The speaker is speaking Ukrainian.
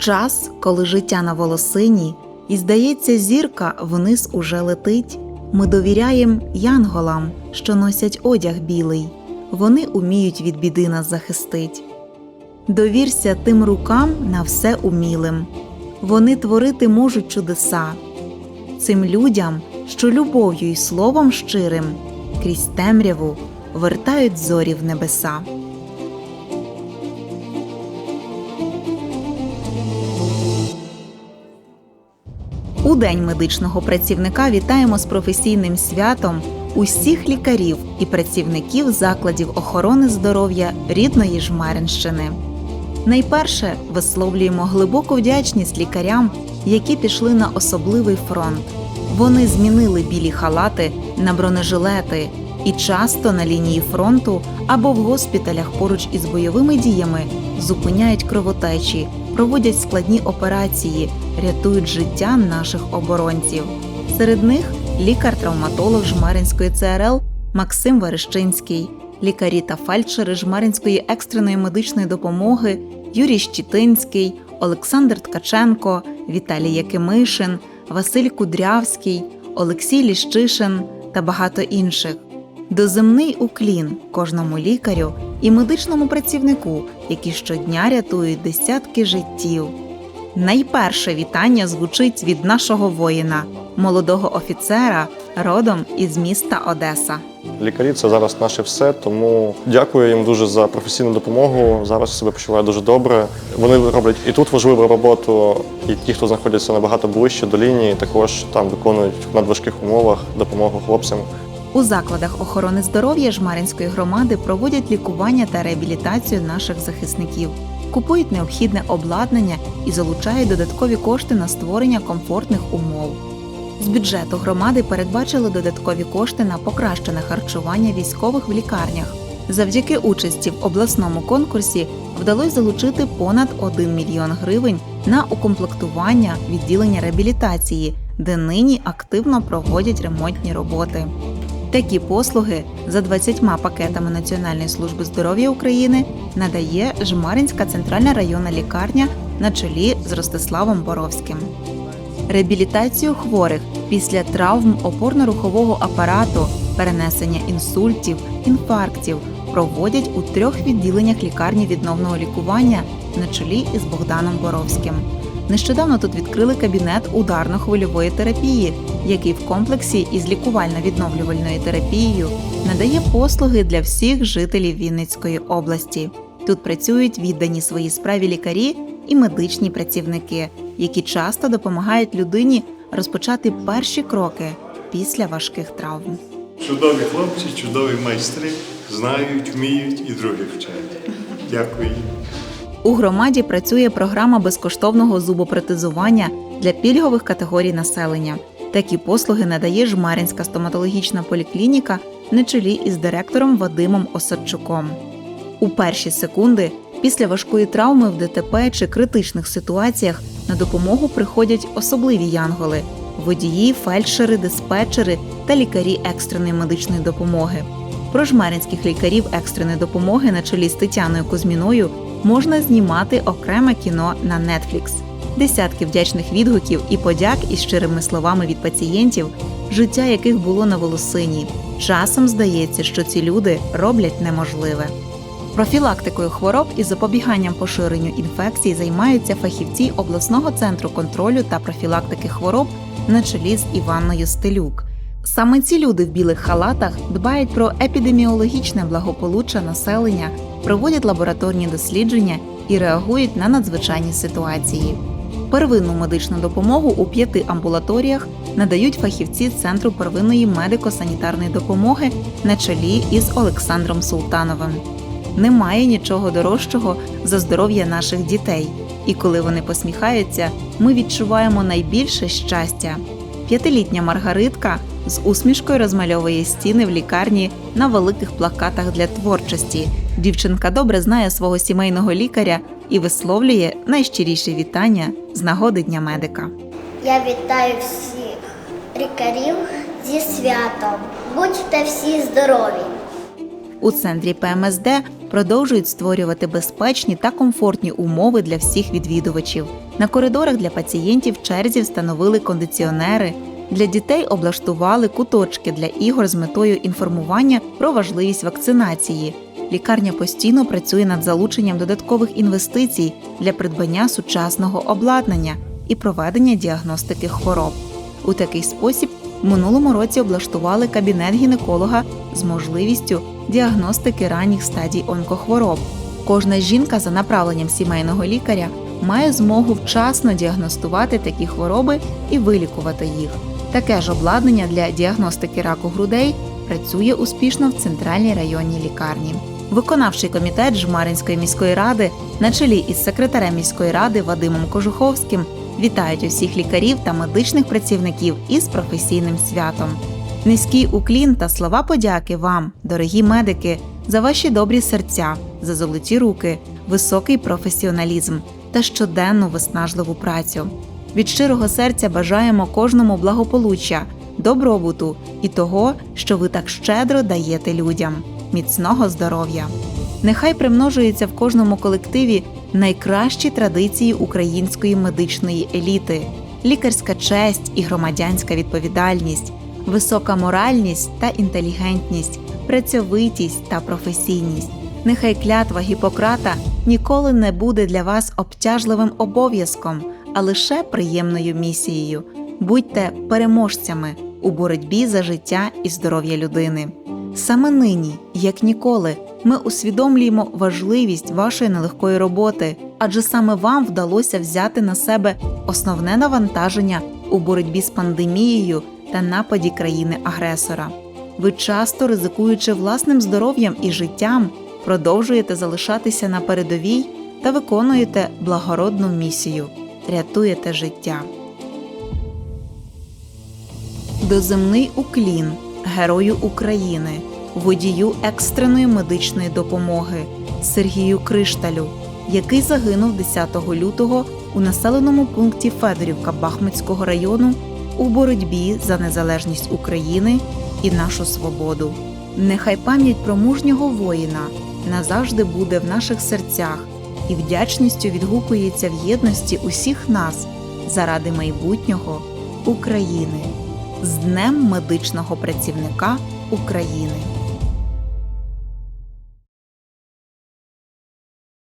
час, коли життя на волосині, і здається, зірка вниз уже летить. Ми довіряєм янголам, що носять одяг білий. Вони уміють від біди нас захистить. Довірся тим рукам на все умілим. Вони творити можуть чудеса. Цим людям, що любов'ю й словом щирим, крізь темряву вертають зорі в небеса. У День медичного працівника вітаємо з професійним святом усіх лікарів і працівників закладів охорони здоров'я рідної Жмеринщини. Найперше висловлюємо глибоку вдячність лікарям, які пішли на особливий фронт. Вони змінили білі халати на бронежилети і часто на лінії фронту або в госпіталях поруч із бойовими діями зупиняють кровотечі, проводять складні операції, рятують життя наших оборонців. Серед них лікар-травматолог Жмеринської ЦРЛ Максим Верещинський, лікарі та фельдшери Жмеринської екстреної медичної допомоги Юрій Щітинський, Олександр Ткаченко, Віталій Якимишин, Василь Кудрявський, Олексій Ліщишин та багато інших. Доземний уклін кожному лікарю і медичному працівнику, які щодня рятують десятки життів. Найперше вітання звучить від нашого воїна, молодого офіцера, родом із міста Одеса. Лікарі це зараз наше все, тому дякую їм дуже за професійну допомогу. Зараз себе почуваю дуже добре. Вони роблять і тут важливу роботу, і ті, хто знаходяться набагато ближче до лінії, також там виконують в надважких умовах допомогу хлопцям. У закладах охорони здоров'я Жмаринської громади проводять лікування та реабілітацію наших захисників, купують необхідне обладнання і залучають додаткові кошти на створення комфортних умов. З бюджету громади передбачили додаткові кошти на покращене харчування військових в лікарнях. Завдяки участі в обласному конкурсі вдалося залучити понад 1 мільйон гривень на укомплектування відділення реабілітації, де нині активно проводять ремонтні роботи. Такі послуги за 20 пакетами Національної служби здоров'я України надає Жмаринська центральна районна лікарня на чолі з Ростиславом Боровським. Реабілітацію хворих після травм опорно-рухового апарату, перенесення інсультів, інфарктів проводять у трьох відділеннях лікарні відновного лікування на чолі із Богданом Боровським. Нещодавно тут відкрили кабінет ударно-хвильової терапії, який в комплексі із лікувально-відновлювальною терапією надає послуги для всіх жителів Вінницької області. Тут працюють віддані своїй справі лікарі і медичні працівники, які часто допомагають людині розпочати перші кроки після важких травм. Чудові хлопці, чудові майстри, знають, вміють і других вчать. Дякую. У громаді працює програма безкоштовного зубопротезування для пільгових категорій населення. Такі послуги надає Жмаринська стоматологічна поліклініка на чолі із директором Вадимом Осадчуком. У перші секунди після важкої травми в ДТП чи критичних ситуаціях на допомогу приходять особливі янголи водії, фельдшери, диспетчери та лікарі екстреної медичної допомоги. Про жмеринських лікарів екстреної допомоги на чолі з Тетяною Кузьміною можна знімати окреме кіно на Netflix. Десятки вдячних відгуків і подяк із щирими словами від пацієнтів, життя яких було на волосині. Часом здається, що ці люди роблять неможливе. Профілактикою хвороб і запобіганням поширенню інфекцій займаються фахівці обласного центру контролю та профілактики хвороб на чолі з Іванною Стелюк. Саме ці люди в білих халатах дбають про епідеміологічне благополуччя населення, проводять лабораторні дослідження і реагують на надзвичайні ситуації. Первинну медичну допомогу у п'яти амбулаторіях надають фахівці Центру первинної медико-санітарної допомоги на чолі із Олександром Султановим. Немає нічого дорожчого за здоров'я наших дітей, і коли вони посміхаються, ми відчуваємо найбільше щастя. П'ятилітня Маргаритка з усмішкою розмальовує стіни в лікарні на великих плакатах для творчості. Дівчинка добре знає свого сімейного лікаря і висловлює найщиріші вітання з нагоди Дня медика. Я вітаю всіх лікарів зі святом. Будьте всі здорові! У центрі ПМСД продовжують створювати безпечні та комфортні умови для всіх відвідувачів. На коридорах для пацієнтів черзі встановили кондиціонери. Для дітей облаштували куточки для ігор з метою інформування про важливість вакцинації. Лікарня постійно працює над залученням додаткових інвестицій для придбання сучасного обладнання і проведення діагностики хвороб. У такий спосіб в минулому році облаштували кабінет гінеколога з можливістю діагностики ранніх стадій онкохвороб. Кожна жінка за направленням сімейного лікаря має змогу вчасно діагностувати такі хвороби і вилікувати їх. Таке ж обладнання для діагностики раку грудей працює успішно в центральній районній лікарні. Виконавчий комітет Жмаринської міської ради на чолі із секретарем міської ради Вадимом Кожуховським вітають усіх лікарів та медичних працівників із професійним святом. Низький уклін та слова подяки вам, дорогі медики, за ваші добрі серця, за золоті руки, високий професіоналізм та щоденну виснажливу працю. Від щирого серця бажаємо кожному благополуччя, добробуту і того, що ви так щедро даєте людям. Міцного здоров'я! Нехай примножуються в кожному колективі найкращі традиції української медичної еліти, лікарська честь і громадянська відповідальність, висока моральність та інтелігентність, працьовитість та професійність. Нехай клятва Гіппократа ніколи не буде для вас обтяжливим обов'язком, а лише приємною місією. Будьте переможцями у боротьбі за життя і здоров'я людини. Саме нині, як ніколи, ми усвідомлюємо важливість вашої нелегкої роботи, адже саме вам вдалося взяти на себе основне навантаження у боротьбі з пандемією та нападі країни-агресора. Ви часто, ризикуючи власним здоров'ям і життям, продовжуєте залишатися на передовій та виконуєте благородну місію рятуєте життя. Доземний уклін герою України, водію екстреної медичної допомоги Сергію Кришталю, який загинув 10 лютого у населеному пункті Федорівка Бахмутського району у боротьбі за незалежність України і нашу свободу. Нехай пам'ять про мужнього воїна назавжди буде в наших серцях і вдячністю відгукується в єдності усіх нас заради майбутнього України з Днем медичного працівника України.